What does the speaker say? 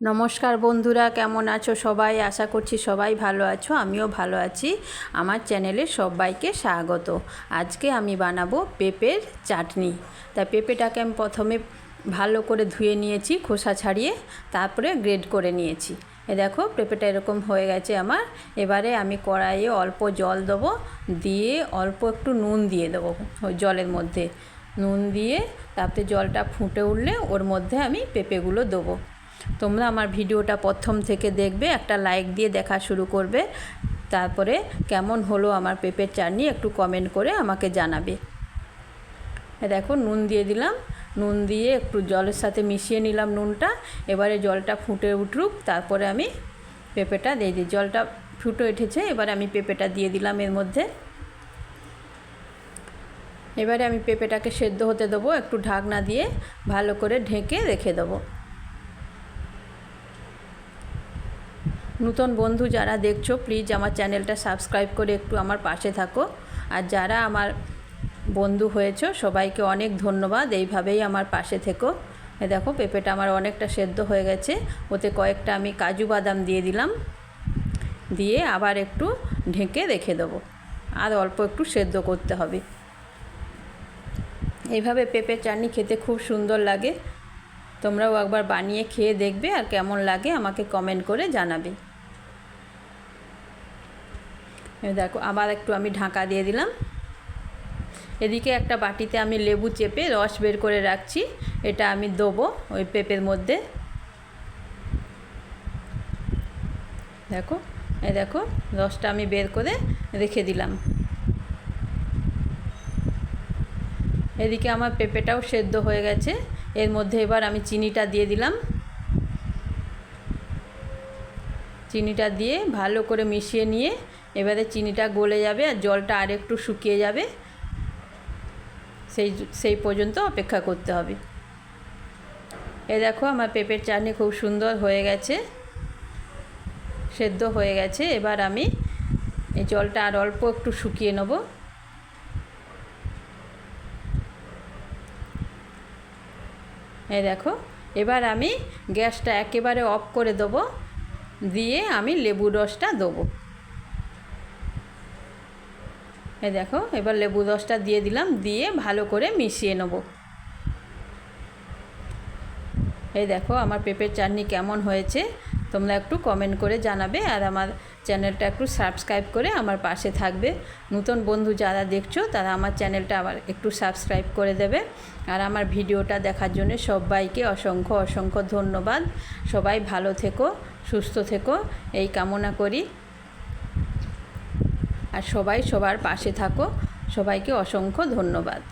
নমস্কার বন্ধুরা, কেমন আছো সবাই? আশা করছি সবাই ভালো আছো, আমিও ভালো আছি। আমার চ্যানেলে সবাইকে স্বাগত। আজকে আমি বানাবো পেঁপের চাটনি। তাই পেঁপেটাকে আমি প্রথমে ভালো করে ধুয়ে নিয়েছি, খোসা ছাড়িয়ে, তারপরে গ্রেড করে নিয়েছি। এ দেখো, পেঁপেটা এরকম হয়ে গেছে আমার। এবারে আমি কড়াইয়ে অল্প জল দেবো, দিয়ে অল্প একটু নুন দিয়ে দেবো জলের মধ্যে। নুন দিয়ে তারপরে জলটা ফুটে উঠলে ওর মধ্যে আমি পেঁপেগুলো দেবো। তোমরা আমার ভিডিওটা প্রথম থেকে দেখবে, একটা লাইক দিয়ে দেখা শুরু করবে, তারপরে কেমন হলো আমার পেঁপের চাটনি একটু কমেন্ট করে আমাকে জানাবে। দেখো, নুন দিয়ে দিলাম, নুন দিয়ে একটু জলের সাথে মিশিয়ে নিলাম নুনটা, এবারে জলটা ফুটে উঠুক, তারপরে আমি পেঁপেটা দিয়ে দিই। জলটা ফুটে উঠেছে, এবারে আমি পেঁপেটা দিয়ে দিলাম এর মধ্যে। এবারে আমি পেঁপেটাকে সেদ্ধ হতে দেবো, একটু ঢাকনা দিয়ে ভালো করে ঢেকে রেখে দেবো। নূতন বন্ধু যারা দেখছ প্লিজ আমার চ্যানেলটা সাবস্ক্রাইব করে একটু আমার পাশে থাকো। আর যারা আমার বন্ধু হয়েছো, সবাইকে অনেক ধন্যবাদ। এইভাবেই আমার পাশে থেকো। দেখো, পেঁপেটা আমার অনেকটা সেদ্ধ হয়ে গেছে। ওতে কয়েকটা আমি কাজু বাদাম দিয়ে দিলাম। দিয়ে আবার একটু ঢেকে রেখে দেবো। আর অল্প একটু সেদ্ধ করতে হবে। এইভাবে পেঁপের চাটনি খেতে খুব সুন্দর লাগে। তোমরাও একবার বানিয়ে খেয়ে দেখবে আর কেমন লাগে আমাকে কমেন্ট করে জানাবে। দেখো, আবার একটু আমি ঢাকা দিয়ে দিলাম। এদিকে একটা বাটিতে আমি লেবু চেপে রস বের করে রাখছি, এটা আমি দেবো ওই পেঁপের মধ্যে। দেখো, এই দেখো, রসটা আমি বের করে রেখে দিলাম। এদিকে আমার পেঁপেটাও সেদ্ধ হয়ে গেছে। এর মধ্যে এবার আমি চিনিটা দিয়ে দিলাম। চিনিটা দিয়ে ভালো করে মিশিয়ে নিয়ে এবারে চিনিটা গলে যাবে আর জলটা আর একটু শুকিয়ে যাবে। সেই সেই পর্যন্ত অপেক্ষা করতে হবে। এ দেখো আমার পেঁপের চাটনি খুব সুন্দর হয়ে গেছে। সেদ্ধ হয়ে গেছে। এবার আমি এই জলটা আর অল্প একটু শুকিয়ে নেব। এই দেখো, এবার আমি গ্যাসটা একেবারে অফ করে দেবো, দিয়ে আমি লেবু রসটা দেবো। এই দেখো, এবার লেবু রসটা দিয়ে দিলাম, দিয়ে ভালো করে মিশিয়ে নেব। এই দেখো, আমার পেঁপের চাটনি কেমন হয়েছে তোমরা একটু কমেন্ট করে জানাবে আর আমার চ্যানেলটা একটু সাবস্ক্রাইব করে আমার পাশে থাকবে। নতুন বন্ধু যারা দেখছ, তারা আমার চ্যানেলটা আবার একটু সাবস্ক্রাইব করে দেবে। আর আমার ভিডিওটা দেখার জন্য সবাইকে অসংখ্য অসংখ্য ধন্যবাদ। সবাই ভালো থেকো, সুস্থ থেকো, এই কামনা করি। আর সবাই সবার পাশে থাকো। সবাইকে অসংখ্য ধন্যবাদ।